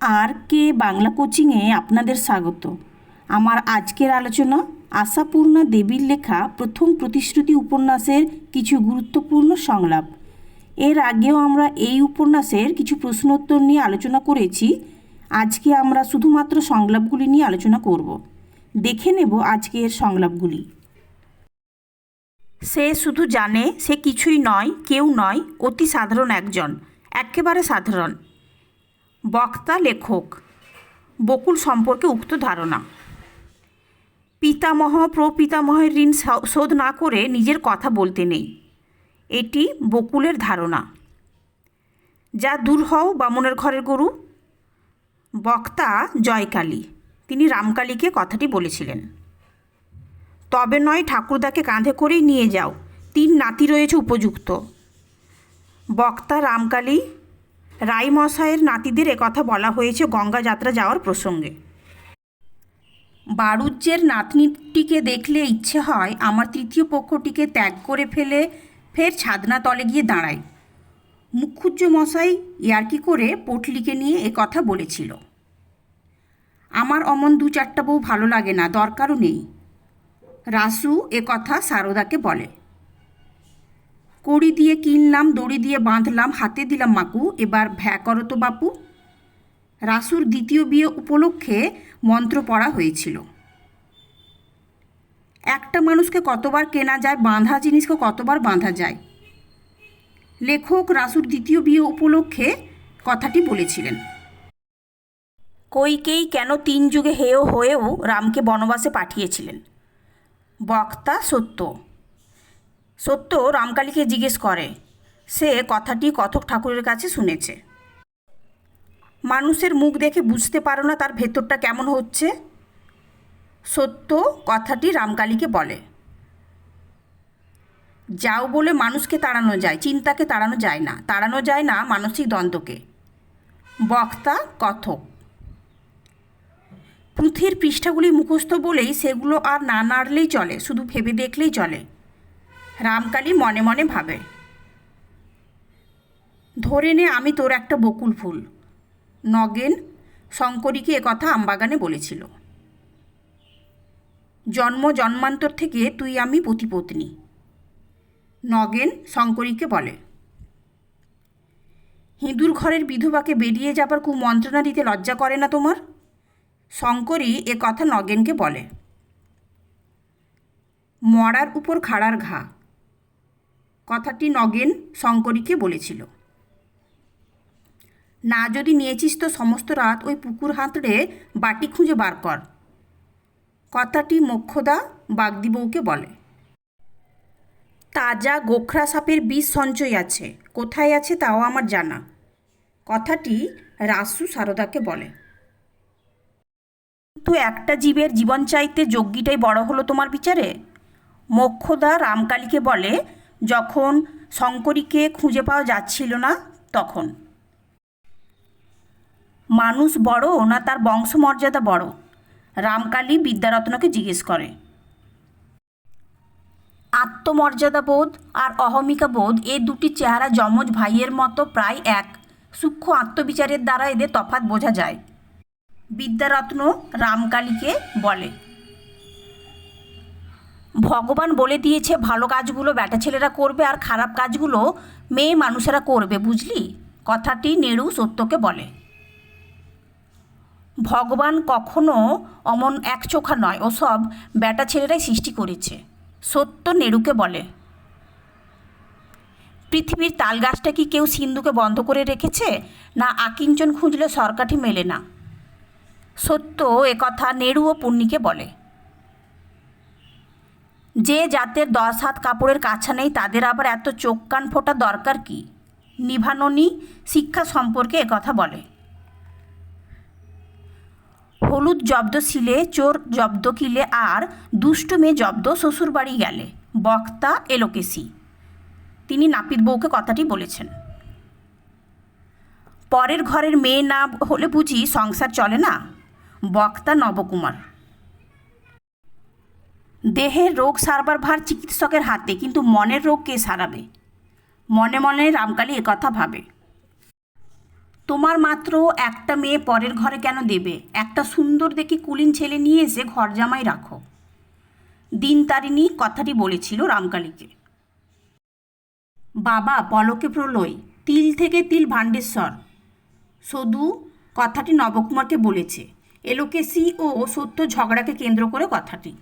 আর কে বাংলা কোচিংয়ে আপনাদের স্বাগত। আমার আজকের আলোচনা আশাপূর্ণা দেবীর লেখা প্রথম প্রতিশ্রুতি উপন্যাসের কিছু গুরুত্বপূর্ণ সংলাপ। এর আগেও আমরা এই উপন্যাসের কিছু প্রশ্নোত্তর নিয়ে আলোচনা করেছি। আজকে আমরা শুধুমাত্র সংলাপগুলি নিয়ে আলোচনা করব। দেখে নেব আজকের সংলাপগুলি। সে শুধু জানে, সে কিছুই নয়, কেউ নয়, অতি সাধারণ একজন, একেবারে সাধারণ। বক্তা, লেখক, বকুল সম্পর্কে উক্ত ধারণা। পিতামহ, প্রপিতামহের ঋণ শোধ না করে নিজের কথা বলতে নেই। এটি বকুলের ধারণা। যা দূর হও বামুনের ঘরের গরু। বক্তা জয়কালী। তিনি রামকালীকে কথাটি বলেছিলেন। তবে নয়, ঠাকুরদাকে কাঁধে করেই নিয়ে যাও। তিন নাতি রয়েছে উপযুক্ত। বক্তা, রামকালী রাইমশাইয়ের নাতিদের একথা বলা হয়েছে গঙ্গা যাত্রা যাওয়ার প্রসঙ্গে। বারুজ্যের নাতনিটিকে দেখলে ইচ্ছে হয় আমার তৃতীয় পক্ষটিকে ত্যাগ করে ফেলে ফের ছাদনা তলে গিয়ে দাঁড়াই মুখুজ্জ মশাই ইয়ার্কি করে পটলিকে নিয়ে এ কথা বলেছিল। আমার অমন দু চারটা বউ ভালো লাগে না, দরকারও নেই। রাসু এ কথা সারদাকে বলে। কড়ি দিয়ে কিনলাম, দড়ি দিয়ে বাঁধলাম, হাতে দিলাম মাকু, এবার ভ্যা করো তো বাপু। রাসুর দ্বিতীয় বিয়ে উপলক্ষে মন্ত্র পড়া হয়েছিল। একটা মানুষকে কতবার কেনা যায়, বাঁধা জিনিসকে কতবার বাঁধা যায়? লেখক রাসুর দ্বিতীয় বিয়ে উপলক্ষে কথাটি বলেছিলেন। কৈকেই কেন তিন যুগে হেয় হয়েও রামকে বনবাসে পাঠিয়েছিলেন? বক্তা সত্য। সত্য রামকালীকে জিজ্ঞেস করে। সে কথাটি কথক ঠাকুরের কাছে শুনেছে। মানুষের মুখ দেখে বুঝতে পারো না তার ভেতরটা কেমন হচ্ছে। সত্য কথাটি রামকালীকে বলে। যাও বলে মানুষকে তাড়ানো যায়, চিন্তাকে তাড়ানো যায় না। তাড়ানো যায় না মানসিক দ্বন্দ্বকে। বক্তা কথক। পুঁথির পৃষ্ঠাগুলি মুখস্থ বলেই সেগুলো আর না নাড়লেই চলে, শুধু ভেবে দেখলেই চলে। রামকালী মনে মনে ভাবে, ধরে নে আমি তোর একটা বকুল ফুল। নগেন শঙ্করীকে একথা আমবাগানে বলেছিল, জন্ম জন্মান্তর থেকে তুই আমি পতিপত্নী। নগেন শঙ্করীকে বলে, হিঁদুর ঘরের বিধবাকে বেরিয়ে যাবার কু মন্ত্রণা দিতে লজ্জা করে না তোমার? শঙ্করী এ কথা নগেনকে বলে, মরার উপর খাড়ার ঘা। কথাটি নগেন শঙ্করীকে বলেছিল। না যদি নিয়েছিস তো সমস্ত রাত ওই পুকুর হাতড়ে বাটি খুঁজে বার কর। কথাটি মোক্ষদা বাগদি বউকে বলে। তাজা গোখরা সাপের বিষ সঞ্চয় আছে। কোথায় আছে তাও আমার জানা। কথাটি রাসু সারদাকে বলে। তো একটা জীবের জীবন চাইতে যজ্ঞিটাই বড় হলো তোমার বিচারে? মোক্ষদা রামকালীকে বলে যখন শঙ্করীকে খুঁজে পাওয়া যাচ্ছিল না তখন। মানুষ বড় না তার বংশমর্যাদা বড়? রামকালী বিদ্যারত্নকে জিজ্ঞেস করে। আত্মমর্যাদা বোধ আর অহমিকা বোধ এ দুটি চেহারা যমজ ভাইয়ের মতো প্রায় এক। সূক্ষ্ম আত্মবিচারের দ্বারা এদের তফাৎ বোঝা যায়। বিদ্যারত্ন রামকালীকে বলে ভগবান বলে দিয়েছে, ভালো কাজগুলো ব্যাটা ছেলেরা করবে আর খারাপ কাজগুলো মেয়ে মানুষেরা করবে, বুঝলি? কথাটি নেড়ু সত্যকে বলে। ভগবান কখনো অমন এক চোখা নয়, ওসব ব্যাটা ছেলেরাই সৃষ্টি করেছে, সত্য নেড়ুকে বলে। পৃথিবীর তাল গাছটা কি কেউ সিন্ধুকে বন্ধ করে রেখেছে, না আকিঞ্চন খুঁজলে সরকাঠি মেলে না? সত্য একথা নেড়ু ও পুণ্যিকে বলে। যে জাতের দশ হাত কাপড়ের কাছা নেই, তাদের আবার এত চোখ কান ফোটা দরকার কি? নিভাননী শিক্ষা সম্পর্কে একথা বলে। হলুদ জব্দ শিলে, চোর জব্দ কিলে, আর দুষ্ট মেয়ে জব্দ শ্বশুরবাড়ি গেলে। বক্তা এলোকেশি। তিনি নাপিত বউকে কথাটি বলেছেন। পরের ঘরের মেয়ে না হলে বুঝি সংসার চলে না? বক্তা নবকুমার। দেহের রোগ সারবার ভার চিকিৎসকের হাতে, কিন্তু মনের রোগ কে সারাবে? মনে মনে রামকালী একথা ভাবে। তোমার মাত্র একটা মেয়ে পরের ঘরে কেন দেবে? একটা সুন্দর দেখি কুলিন ছেলে নিয়ে এসে ঘর জামাই রাখো। দিন তারিণী কথাটি বলেছিল রামকালীকে। বাবা, পলকে প্রলয়, তিল থেকে তিল ভাণ্ডেশ্বর। সদু কথাটি নবকুমারকে বলেছে। এলোকেসি ও সত্য ঝগড়াকে কেন্দ্র করে কথাটি।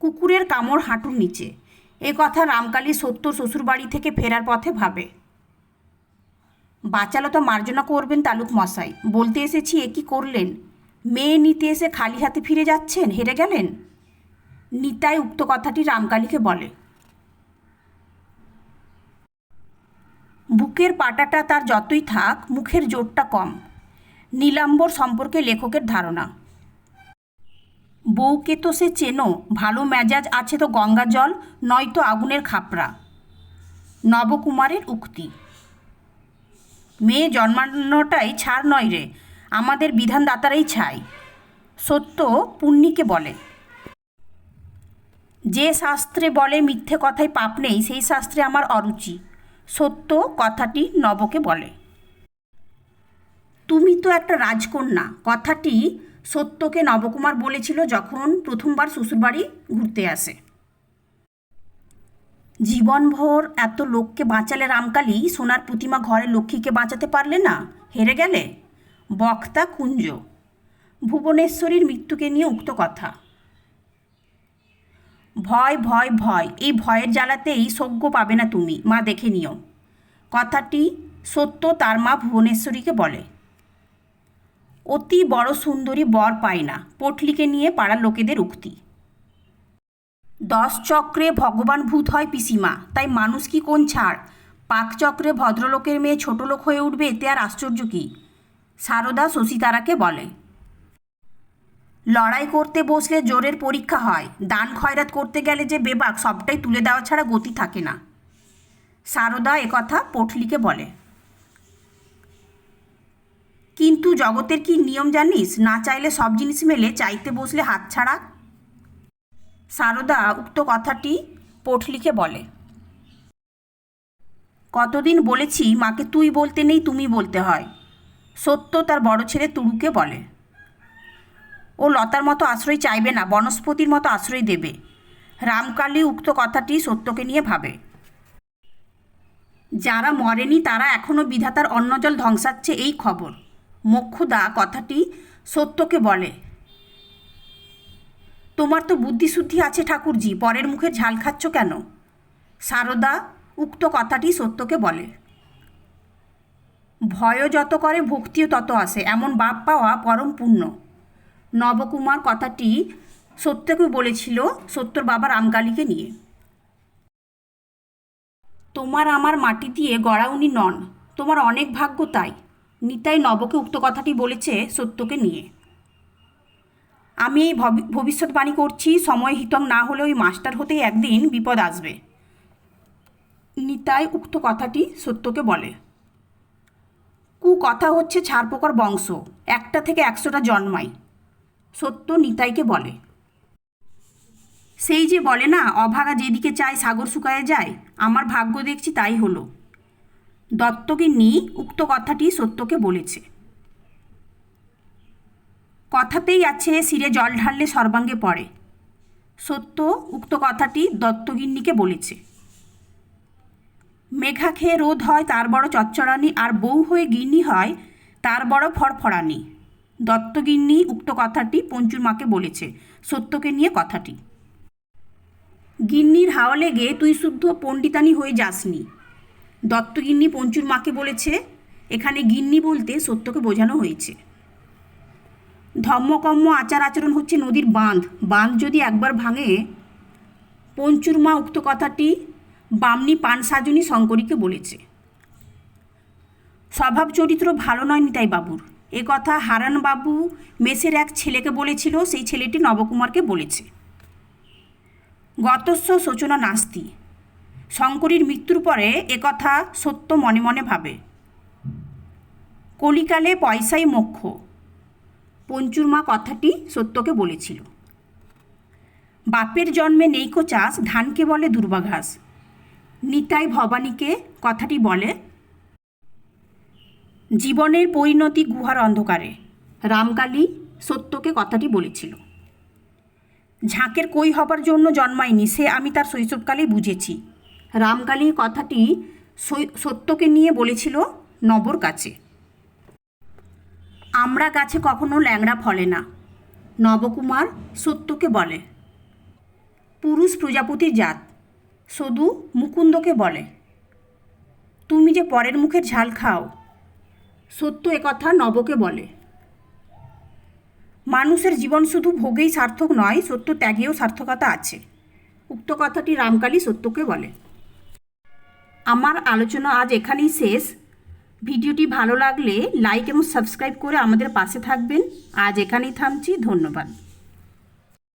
কুকুরের কামড় হাঁটুর নিচে। এ কথা রামকালী সত্য শ্বশুরবাড়ি থেকে ফেরার পথে ভাবে। বাঁচালো তো মার্জনা করবেন তালুক মশাই। বলতে এসেছি, এ কি করলেন? মেয়ে নিতে এসে খালি হাতে ফিরে যাচ্ছেন? হেরে গেলেন? নিতাই উক্ত কথাটি রামকালীকে বলে। বুকের পাটাটা তার যতই থাক, মুখের জোরটা কম। নীলাম্বর সম্পর্কে লেখকের ধারণা। বউকে তো সে চেনো, ভালো মেজাজ আছে তো গঙ্গা জল, নয়তো আগুনের খাপড়া নবকুমারের উক্তি। মেয়ে জন্মানোটাই ছাড় নয় রে, আমাদের বিধানদাতারাই ছাই সত্য পুণ্যিকে বলে। যে শাস্ত্রে বলে মিথ্যে কথায় পাপ নেই, সেই শাস্ত্রে আমার অরুচি। সত্য কথাটি নবকে বলে। তুমি তো একটা রাজকন্যা, কথাটি সত্যকে নবকুমার বলেছিল যখন প্রথমবার শ্বশুরবাড়ি ঘুরতে আসে। জীবনভর এত লোককে বাঁচালে রামকালী সোনার প্রতিমা ঘরে লক্ষ্মীকে বাঁচাতে পারলে না? হেরে গেলে? বক্তা কুঞ্জ। ভুবনেশ্বরীর মৃত্যুকে নিয়ে উক্ত কথা। ভয় ভয় ভয়, এই ভয়ের জ্বালাতেই সজ্ঞ পাবে না তুমি। মা দেখে নিও। কথাটি সত্য, তার মা ভুবনেশ্বরীকে বলে। অতি বড় সুন্দরী বর পায় না, পটলিকে নিয়ে পাড়ার লোকেদের উক্তি। দশ চক্রে ভগবান ভূত হয় পিসিমা, তাই মানুষ কি কোন ছাড়? পাকচক্রে ভদ্রলোকের মেয়ে ছোট লোক হয়ে উঠবে, এতে আর আশ্চর্য কি? সারদা শশীতারাকে বলে, লড়াই করতে বসলে জোরের পরীক্ষা হয়, দান খয়রাত করতে গেলে যে বেবাক, সবটাই তুলে দেওয়া ছাড়া গতি থাকে না। সারদা একথা পটলিকে বলে কিন্তু জগতের কি নিয়ম জানিস? না চাইলে সব জিনিস মেলে চাইতে বসলে হাত ছাড়া। সারদা উক্ত কথাটি পটলিকে বলে। কতদিন বলেছি, মাকে তুই বলতে নেই, তুমি বলতে হয়। সত্য তার বড় ছেলে তুরুকে বলে। ও লতার মতো আশ্রয় চাইবে না, বনস্পতির মতো আশ্রয় দেবে। রামকালী উক্ত কথাটি সত্যকে নিয়ে ভাবে। যারা মরেনি, তারা এখনও বিধাতার অন্নজল ধ্বংসাচ্ছে এই খবর। মোক্ষদা কথাটি সত্যকে বলে। তোমার তো বুদ্ধিশুদ্ধি আছে ঠাকুরজি, পরের মুখে ঝাল খাচ্ছ কেন? সারদা উক্ত কথাটি সত্যকে বলে। ভয়ও যত করে, ভক্তিও তত আসে, এমন বাপ পাওয়া পরম পুণ্য নবকুমার কথাটি সত্যকে বলেছিল সত্যর বাবা রামকালীকে নিয়ে। তোমার আমার মাটি দিয়ে গড়া উনি নন, তোমার অনেক ভাগ্য তাই। নিতাই নবকে উক্ত কথাটি বলেছে সত্যকে নিয়ে। আমি এই ভবি- ভবিষ্যৎবাণী করছি, সময় হিতম না হলে ওই মাস্টার হতেই একদিন বিপদ আসবে। নিতাই উক্ত কথাটি সত্যকে বলে। কু কথা হচ্ছে ছাড়পোকার বংশ, একটা থেকে একশোটা জন্মাই। সত্য নিতাইকে বলে। সেই যে বলে না, অভাগা যেদিকে চায় সাগর শুকায় যায়, আমার ভাগ্য দেখছি তাই হলো। দত্তগিন্নি উক্ত কথাটি সত্যকে বলেছে। কথাতেই আছে, শিরে জল ঢাললে সর্বাঙ্গে পড়ে। সত্য, উক্ত কথাটি দত্তগিন্নিকে বলেছে। মেঘা খেয়ে রোদ হয়, তার বড় চচ্চড়ানি, আর বউ হয়ে গিন্নি হয়, তার বড় ফড়ফড়ানি। দত্তগিন্নি উক্ত কথাটি পঞ্চুর মাকে বলেছে, সত্যকে নিয়ে কথাটি। গিন্নির হাওয়া লেগে তুই শুদ্ধ পণ্ডিতানি হয়ে যাসনি। দত্তগিন্নি পঞ্চুর মাকে বলেছে, এখানে গিন্নি বলতে সত্যকে বোঝানো হয়েছে। ধম্মকম্ম আচার আচরণ হচ্ছে নদীর বাঁধ। বাঁধ যদি একবার ভাঙে, পঞ্চুর মা উক্ত কথাটি বামনি পান সাজনী শঙ্করীকে বলেছে। স্বভাব চরিত্র ভালো নয় নিতাই বাবুর। এ কথা হারান বাবু মেসের এক ছেলেকে বলেছিল, সেই ছেলেটি নবকুমারকে বলেছে। গতস্য শোচনা নাস্তি। শঙ্করীর মৃত্যুর পরে একথা সত্য মনে মনে ভাবে। কলিকালে পয়সাই মোক্ষ। পঞ্চুর মা কথাটি সত্যকে বলেছিল। বাপের জন্মে নেইকো চাষ ধানকে বলে দুর্বাঘাস। নিতাই ভবানীকে কথাটি বলে, জীবনের পরিণতি গুহার অন্ধকারে। রামকালী সত্যকে কথাটি বলেছিল। ঝাঁকের কই হবার জন্য জন্মায়নি, সে আমি তার শৈশবকালেই বুঝেছি। রামকালী কথাটি সত্যকে নিয়ে বলেছিল নবর কাছে আমরা গাছে কখনো ল্যাংড়া ফলে না, নবকুমার সত্যকে বলে। পুরুষ প্রজাপতির জাত, সদু মুকুন্দকে বলে। তুমি যে পরের মুখের ঝাল খাও, সত্য একথা নবকে বলে। মানুষের জীবন শুধু ভোগেই সার্থক নয়, সত্য ত্যাগেও সার্থকতা আছে। উক্ত কথাটি রামকালী সত্যকে বলে। আমার আলোচনা আজ এখানেই শেষ। ভিডিওটি ভালো লাগলে লাইক এবং সাবস্ক্রাইব করে আমাদের পাশে থাকবেন। আজ এখানেই থামছি। ধন্যবাদ।